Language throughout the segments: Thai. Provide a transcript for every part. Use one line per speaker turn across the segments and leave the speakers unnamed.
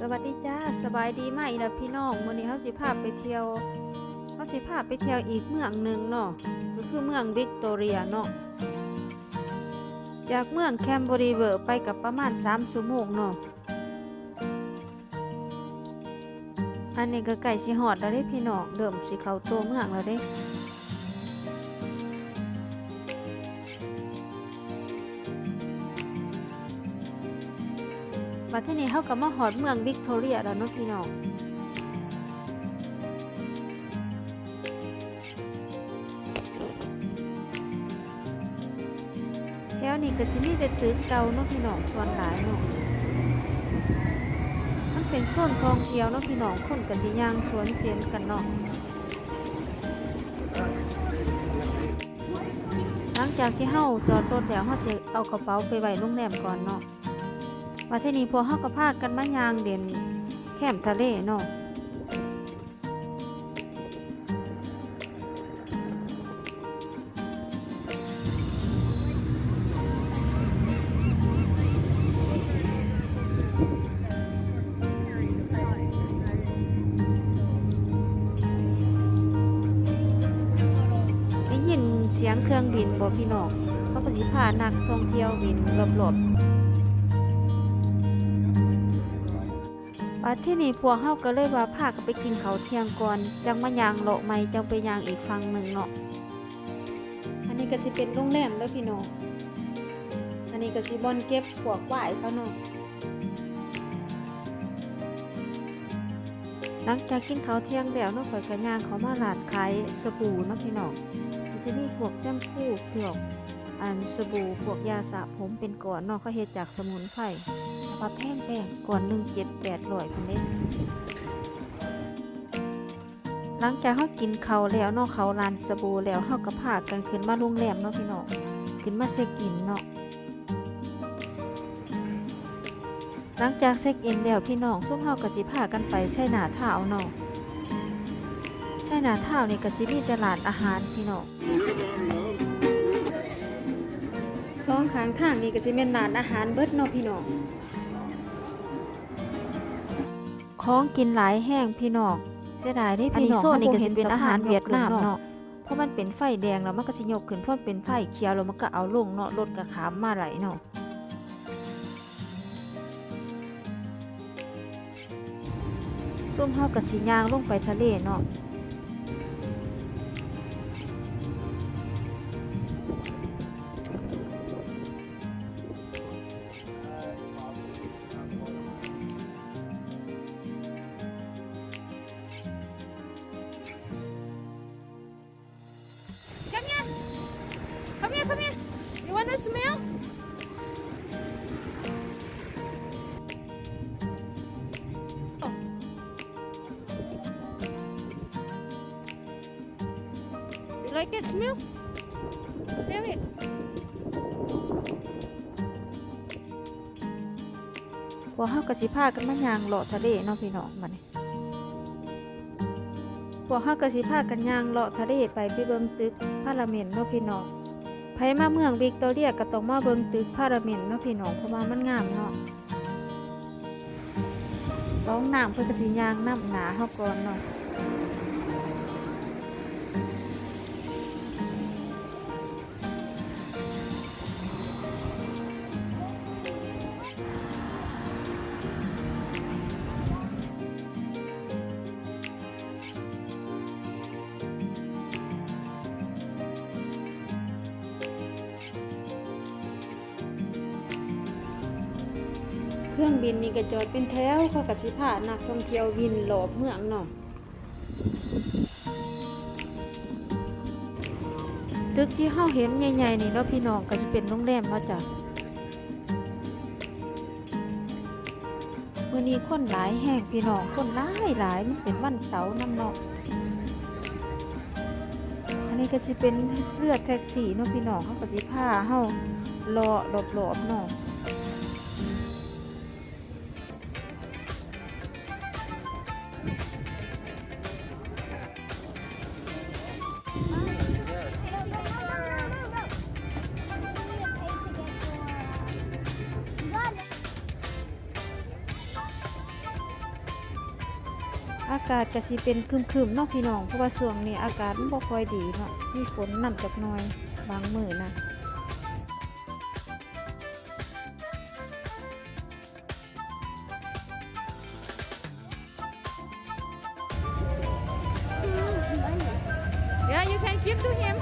สวัสดีจ้าสบายดีไหมล่ะพี่น้องวันนี้เขาสิพาไปเที่ยวเขาสิพาไปเที่ยวอีกเมืองหนึ่งเนาะ คือเมืองวิกตอเรียเนาะจากเมืองแคมบริเวอร์ไปกับประมาณ3ชั่วโมงเนาะอันนี้ก็ไก่สิหอดแล้วเด้พี่น้องเดิมสิเขาตัวเมืองแล้วเด้มาที่นี่เขาก็มาหอดเมืองวิกตอเรียแล้วเนาะพี่น้อง แถวนี้ก็สิมีแต่ตึกเก่าเนาะพี่น้องส่วนหลายเนาะมันเป็นโซนท่องเที่ยวเนาะพี่น้องคนกันสิย่างสวนเชียนกันเนาะหลังจากที่เฮาจอดรถแล้วเฮาสิเอากระเป๋าไปไว้โรงแรมก่อนเนาะมาที่นี่พวกเฮาก็พากันมาย่างเด่นแคมทะเลเนาะ รื่องบินบ่พี่น้องเขาก็สิพานักท่องเที่ยวบินรอบๆว่าที่นี่พวกเฮาก็เลยว่าพากันไปกินเขาเที่ยงก่อนจังมายางเลาะใหม่จังไปยางอีกฝั่งหนึ่งเนาะอันนี้ก็สิเป็นโรงแรมแล้วพี่น้องอันนี้ก็สิบอนเก็บพวกหวายเขาเนาะหลังจากกินข้าวเที่ยงแล้วน้องข่อยกระย่างเขามาร้านขายสบู่นะพี่น้อง จะมีพวกแชมพูเผือกอันสบู่พวกยาสระผมเป็นก่อนนาะเขาเฮ็ดจากสมุนไพรปลาแพงแป้งก่อนหนึ่งเจ็ดแปดร้อยพันเด้หลังจากเขากินเขาแล้วนาะเขาร้านสบู่แล้วเขาก็พากันขึ้นมาโรงแรมเนาะพี่น้องขึ้นมาเช็คอินเนาะหลังจากเช็คอินแล้วพี่น้องซุ่มเฮาก็สิพากันไปใช้หนาเท้าเนาะ ใช้หนาเท้านี่ก็สิมีตลาดอาหารพี่น้องสองข้างทางนี่ก็สิเป็นร้านอาหารเบิดเนาะพี่น้องของกินหลายแห้งพี่น้องเสียดายเด้พี่น้อง
อันนี้โซนนี่ก็สิ
เห็น
เป็
เป็น
น
อา
อา
หา
หารร
เวียดนาม
ยกขึ้นเนาะ
เนาะเพราะมันเป็นไฟแดงแล้วมันก็สิยกขึ้นเพราะมันเป็นไฟเขียวแล้วมันก็เอาลงเนาะรถก็ขามมาไหลเนาะส้มเฮากับสียางลงไปทะเลเนาะ
You like it? Smell? Smell it.
พวกเฮากับสิพากันมายางเลาะทะเลเนาะพี่น้องบัดนี้พวกเฮากับสิพากันยางเลาะทะเลไปไปเบิ่งตึกพาราเมนเนาะพี่น้อง ไผมาเมืองวิกตอเรียก็ต้องมาเบิ่งตึกพาราเมนเนาะพี่น้องเพราะว่ามันงามเนาะสองน้ำเพื่อกสิยางน้ำหนาเฮาก่อนเนาะ เครื่องบินนี่ก็จอดเป็นแถวเขาก็สิพานักท่องเที่ยววินรอบเมืองเนาะตึกที่เฮาเห็นใหญ่ๆนี่เนาะพี่น้องก็จะเป็นโรงแรมเนาะจ้ะวันนี้คนหลายแห่งพี่น้องคนหลายหลายมันเป็นวันเสาร์นำเนาะอันนี้ก็สิเป็นเลือดแท็กซี่เนาะพี่น้องเขาก็สิพาเฮาเลาะรอบๆเนาะ อากาศก็สิเป็นครึมๆเนาะพี่น้อง เพราะว่าช่วงนี้อากาศมันบ่ค่อยดีเนาะมีฝนนํจักหน่อยบางมื้อนะ
Yeah, you can give to him.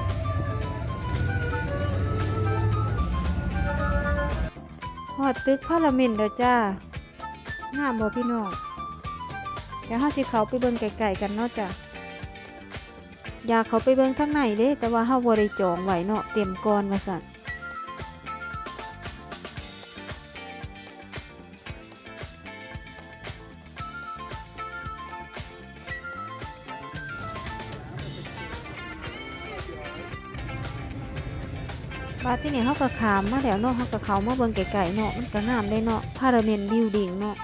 ฮอดตึกพาราเมนต์แล้วจ้างามบ่พี่น้อง เดี๋ยวเฮาสิเขาไปเบิ่งไกลๆกันเนาะจ้ะอยากเขาไปเบิ่งทางในเด้ แต่ว่าเฮาบ่ได้จองไว้เนาะเต็มก่อนว่าซั่นบาที่นี่เขาก็ขามมาแล้วเนาะเขาก็เขามาเบิ่งไก่ๆเนาะมันก็งามได้เนาะพาราเมนบิวดิ้งเนาะ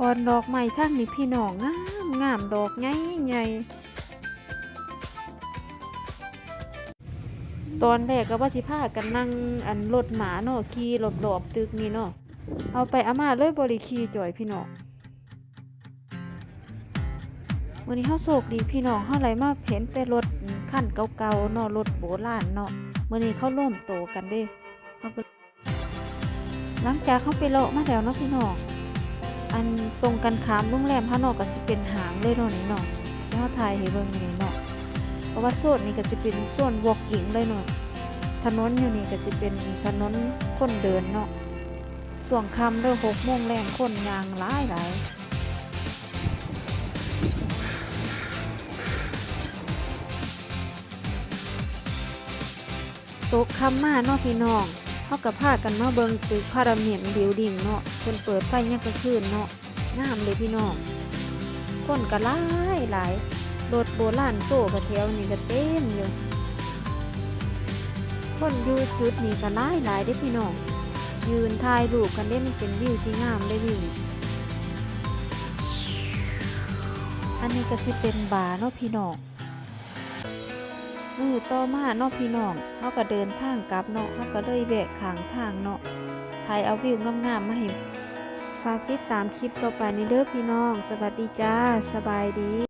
อ่อนดอกไม้ทั้งนี้พี่น้องงามงามดอกใหญ่ใหญ่ตอนแรกก็ว่าสิพากันนั่งอันรถหมาเนาะขี่รอบๆตึกนี่เนาะเอาไปอามาเลยบริขี่จ่อยพี่น้องวันนี้เฮาโศกดีพี่น้องเฮาไหลมาเห็นแต่รถคันเก่าๆเนาะรถโบราณเนาะมื้อนี้เขาร่วมโตกันเด้หลังจากเขาไปเลาะมาแล้วเนาะพี่น้อง อันตรงกันข้ามโรงแรมเฮานาะก็สิเป็นหางเลยเนาะนี่เนาะแล้วเฮาถ่ายให้เบิ่งนี่เนาะเพราะว่าโซนนี้ก็สิเป็นโซน walking เลยเนาะถนนอยู่นี่ก็สิเป็นถนนคนเดินเนาะช่วงคำเด้อ6โมงแรงคนยางหลายหลายตกคำมาเนาะพี่น้อง เขากับพากันมาเบิงตึกพาราเมียนบิวดิ่งเนาะเพิ่นเปิดไฟยังกลางคืนเนาะงามเลยพี่น้องคนก็หลายหลายรถโบราณโซ่กระแถวนี่ก็เต็มอยู่คนอยู่จุดนี้ก็หลายหลายเด้พี่น้องยืนถ่ายรูปกันเด้มันเป็นวิวที่งามเลยวิวอันนี้ก็สิเป็นบาร์เนาะพี่น้อง มือต่อมาเนาะพี่น้องเขาก็เดินทางกลับเนาะเขาก็เลยแวะขางทางเนาะถ่ายเอาวิวงามๆมาให้ฝากติดตามคลิปต่อไปในเด้อพี่น้อง สวัสดีจ้า สบายดี